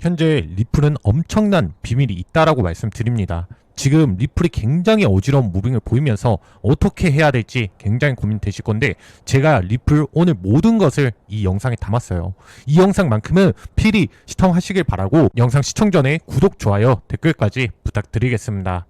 현재 리플은 엄청난 비밀이 있다라고 말씀드립니다. 지금 리플이 굉장히 어지러운 무빙을 보이면서 어떻게 해야 될지 굉장히 고민되실 건데 제가 리플 오늘 모든 것을 이 영상에 담았어요. 이 영상만큼은 필히 시청하시길 바라고 영상 시청 전에 구독, 좋아요, 댓글까지 부탁드리겠습니다.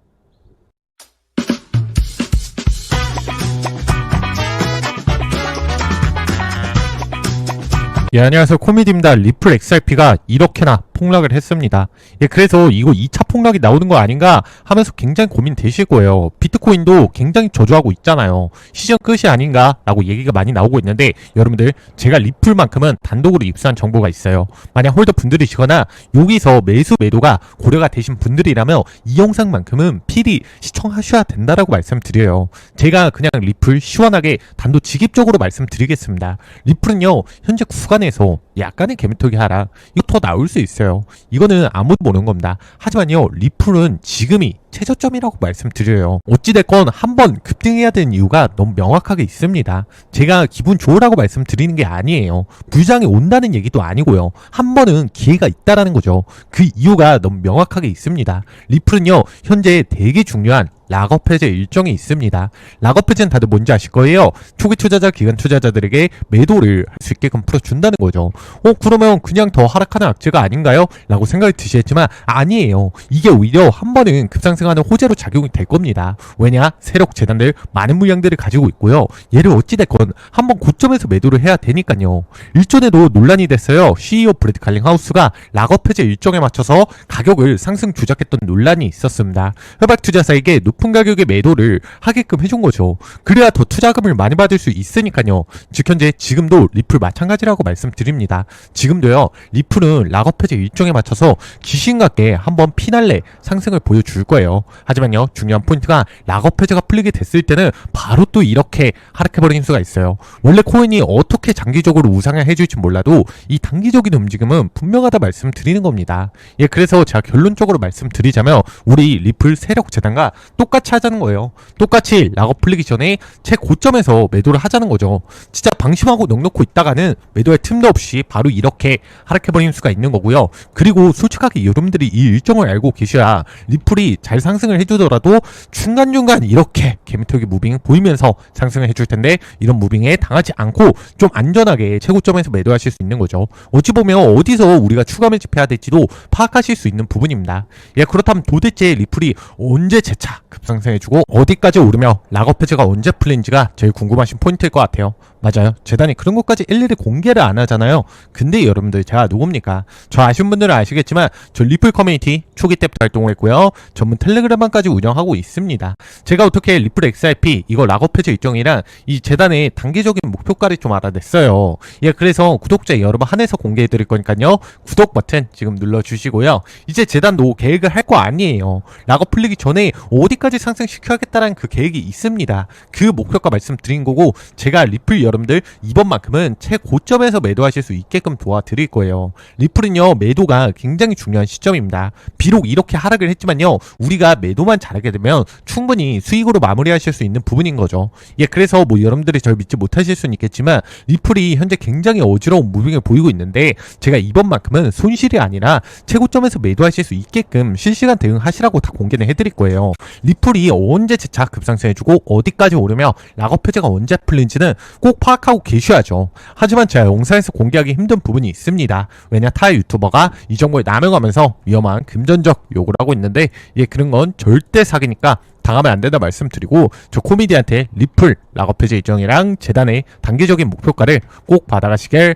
예, 안녕하세요. 코미디입니다. 리플 XRP가 이렇게나 폭락을 했습니다. 예, 그래서 이거 2차 폭락이 나오는 거 아닌가 하면서 굉장히 고민되실 거예요. 비트코인도 굉장히 저조하고 있잖아요. 시즌 끝이 아닌가 라고 얘기가 많이 나오고 있는데 여러분들 제가 리플만큼은 단독으로 입수한 정보가 있어요. 만약 홀더 분들이시거나 여기서 매수 매도가 고려가 되신 분들이라면 이 영상만큼은 필히 시청하셔야 된다라고 말씀드려요. 제가 그냥 리플 시원하게 단도직입적으로 말씀드리겠습니다. 리플은요 현재 구간에서 약간의 개미토기 하라 이거 더 나올 수 있어요. 이거는 아무도 모르는 겁니다. 하지만요 리플은 지금이 최저점이라고 말씀드려요. 어찌됐건 한번 급등해야 되는 이유가 너무 명확하게 있습니다. 제가 기분 좋으라고 말씀드리는 게 아니에요. 불장이 온다는 얘기도 아니고요. 한 번은 기회가 있다라는 거죠. 그 이유가 너무 명확하게 있습니다. 리플은요 현재 되게 중요한 락업 해제 일정이 있습니다. 락업 해제는 다들 뭔지 아실 거예요. 초기 투자자, 기간 투자자들에게 매도를 할 수 있게끔 풀어준다는 거죠. 어, 그러면 그냥 더 하락하는 악재가 아닌가요? 라고 생각이 드시겠지만 아니에요. 이게 오히려 한 번은 급상승하는 호재로 작용이 될 겁니다. 왜냐? 세력 재단들 많은 물량들을 가지고 있고요. 얘를 어찌됐건 한 번 고점에서 매도를 해야 되니까요. 일전에도 논란이 됐어요. CEO 브래드 칼링 하우스가 락업 해제 일정에 맞춰서 가격을 상승 조작했던 논란이 있었습니다. 협약 투자사에게 높은 가격의 매도를 하게끔 해준 거죠. 그래야 더 투자금을 많이 받을 수 있으니까요. 즉 현재 지금도 리플 마찬가지라고 말씀드립니다. 지금도요. 리플은 락업 해제 일정에 맞춰서 귀신 같게 한번 피날레 상승을 보여줄 거예요. 하지만요. 중요한 포인트가 락업 해제가 풀리게 됐을 때는 바로 또 이렇게 하락해버리는 수가 있어요. 원래 코인이 어떻게 장기적으로 우상향 해줄지 몰라도 이 단기적인 움직임은 분명하다 말씀드리는 겁니다. 예, 그래서 제가 결론적으로 말씀드리자면 우리 리플 세력 재단과 똑 같이 하자는 거예요. 똑같이 락업 풀리기 전에 최고점에서 매도를 하자는 거죠. 진짜 방심하고 넉넉고 있다가는 매도할 틈도 없이 바로 이렇게 하락해버리는 수가 있는 거고요. 그리고 솔직하게 여러분들이 이 일정을 알고 계셔야 리플이 잘 상승을 해주더라도 중간중간 이렇게 개미터기 무빙 보이면서 상승을 해줄 텐데 이런 무빙에 당하지 않고 좀 안전하게 최고점에서 매도하실 수 있는 거죠. 어찌 보면 어디서 우리가 추가 매집해야 될지도 파악하실 수 있는 부분입니다. 예, 그렇다면 도대체 리플이 언제 재차 급상승해주고 어디까지 오르며 락업 해제가 언제 풀린지가 제일 궁금하신 포인트일 것 같아요. 맞아요. 재단이 그런 것까지 일일이 공개를 안 하잖아요. 근데 여러분들 제가 누굽니까? 저 아시는 분들은 아시겠지만 저 리플 커뮤니티 초기 때부터 활동을 했고요. 전문 텔레그램방까지 운영하고 있습니다. 제가 어떻게 리플 XRP 이거 락업 해제 일정이랑 이 재단의 단기적인 목표가를 좀 알아냈어요. 예, 그래서 구독자 여러분 한해서 공개해 드릴 거니까요. 구독 버튼 지금 눌러 주시고요. 이제 재단도 계획을 할 거 아니에요. 락업 풀리기 전에 어디까지 상승시켜야겠다는 그 계획이 있습니다. 그 목표가 말씀드린 거고 제가 리플 여러 분들 이번만큼은 최고점에서 매도하실 수 있게끔 도와드릴 거예요. 리플은요 매도가 굉장히 중요한 시점입니다. 비록 이렇게 하락을 했지만요 우리가 매도만 잘하게 되면 충분히 수익으로 마무리하실 수 있는 부분인 거죠. 예 그래서 뭐 여러분들이 절 믿지 못하실 수는 있겠지만 리플이 현재 굉장히 어지러운 무빙을 보이고 있는데 제가 이번만큼은 손실이 아니라 최고점에서 매도하실 수 있게끔 실시간 대응하시라고 다 공개는 해드릴 거예요. 리플이 언제 재차 급상승해주고 어디까지 오르며 락업 해제가 언제 풀린지는 꼭 파악하고 계셔야죠. 하지만 제가 영상에서 공개하기 힘든 부분이 있습니다. 왜냐 타 유튜버가 이 정보에 남용하면서 위험한 금전적 요구를 하고 있는데 예 그런 건 절대 사기니까 당하면 안 된다 말씀드리고 저 코미디한테 리플 락업 해제 일정이랑 재단의 단기적인 목표가를 꼭 받아가시길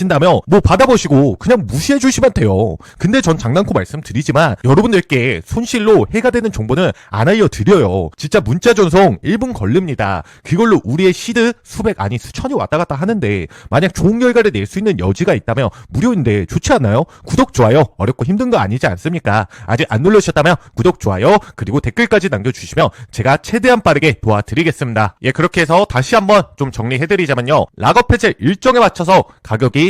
신다면 뭐 받아보시고 그냥 무시해 주시면 돼요. 근데 전 장난코 말씀드리지만 여러분들께 손실로 해가 되는 정보는 안 알려드려요. 진짜 문자 전송 1분 걸립니다. 그걸로 우리의 시드 수백 아니 수천이 왔다 갔다 하는데 만약 좋은 결과를 낼 수 있는 여지가 있다면 무료인데 좋지 않나요? 구독, 좋아요 어렵고 힘든 거 아니지 않습니까? 아직 안 눌러주셨다면 구독, 좋아요 그리고 댓글까지 남겨주시면 제가 최대한 빠르게 도와드리겠습니다. 예 그렇게 해서 다시 한번 좀 정리해드리자면요. 락업 해제 일정에 맞춰서 가격이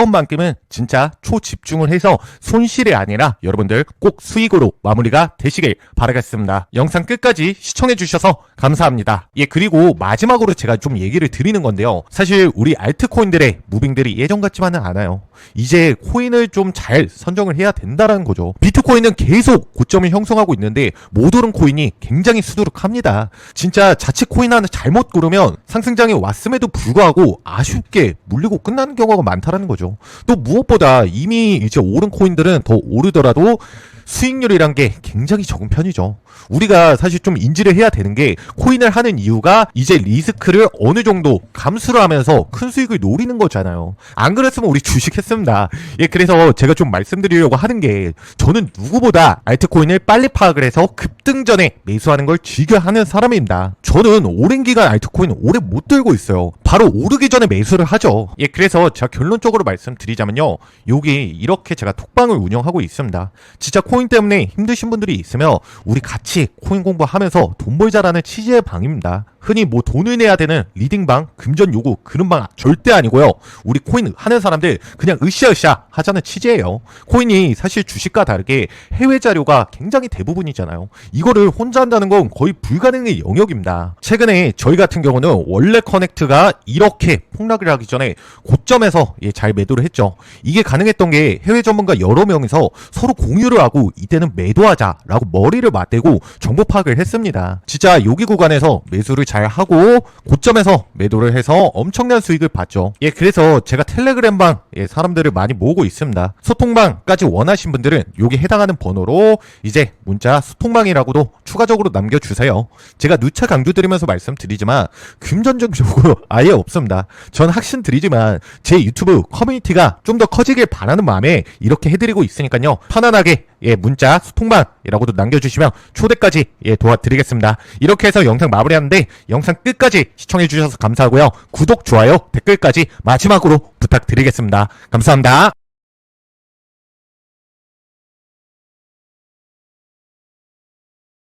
만큼은 진짜 초집중을 해서 손실이 아니라 여러분들 꼭 수익으로 마무리가 되시길 바라겠습니다. 영상 끝까지 시청해주셔서 감사합니다. 예, 그리고 마지막으로 제가 좀 얘기를 드리는 건데요. 사실 우리 알트코인들의 무빙들이 예전 같지만은 않아요. 이제 코인을 좀 잘 선정을 해야 된다라는 거죠. 비트코인은 계속 고점을 형성하고 있는데 못 오른 코인이 굉장히 수두룩합니다. 진짜 자칫 코인 하나 잘못 고르면 상승장에 왔음에도 불구하고 아쉽게 물리고 끝나는 경우가 많다라는 거죠. 또 무엇보다 이미 이제 오른 코인들은 더 오르더라도 수익률이란 게 굉장히 적은 편이죠. 우리가 사실 좀 인지를 해야 되는 게 코인을 하는 이유가 이제 리스크를 어느 정도 감수를 하면서 큰 수익을 노리는 거잖아요. 안 그랬으면 우리 주식 했습니다. 예, 그래서 제가 좀 말씀드리려고 하는 게 저는 누구보다 알트코인을 빨리 파악을 해서 급등 전에 매수하는 걸 즐겨 하는 사람입니다. 저는 오랜 기간 알트코인 오래 못 들고 있어요. 바로 오르기 전에 매수를 하죠. 예, 그래서 제가 결론적으로 말씀 드리자면요. 여기 이렇게 제가 톡방을 운영하고 있습니다. 진짜 코인 때문에 힘드신 분들이 있으면 우리 같이 코인 공부하면서 돈 벌자라는 취지의 방입니다. 흔히 뭐 돈을 내야 되는 리딩방, 금전 요구 그런 방 절대 아니고요. 우리 코인 하는 사람들 그냥 으쌰으쌰 하자는 취지예요. 코인이 사실 주식과 다르게 해외 자료가 굉장히 대부분이잖아요. 이거를 혼자 한다는 건 거의 불가능의 영역입니다. 최근에 저희 같은 경우는 원래 커넥트가 이렇게 폭락을 하기 전에 고점에서 예, 잘 매도 를 했죠. 이게 가능했던 게 해외 전문가 여러 명이서 서로 공유를 하고 이때는 매도하자라고 머리를 맞대고 정보 파악을 했습니다. 진짜 여기 구간에서 매수를 잘 하고 고점에서 매도를 해서 엄청난 수익을 봤죠. 예, 그래서 제가 텔레그램방 예, 사람들을 많이 모으고 있습니다. 소통방까지 원하신 분들은 여기 해당하는 번호로 이제 문자 소통방이라고도 추가적으로 남겨주세요. 제가 누차 강조드리면서 말씀드리지만 금전적 요구 아예 없습니다. 전 확신 드리지만 제 유튜브 커뮤니티가 좀 더 커지길 바라는 마음에 이렇게 해드리고 있으니까요. 편안하게 예, 문자 소통방이라고도 남겨주시면 초대까지 예, 도와드리겠습니다. 이렇게 해서 영상 마무리하는데 영상 끝까지 시청해주셔서 감사하고요. 구독, 좋아요, 댓글까지 마지막으로 부탁드리겠습니다. 감사합니다.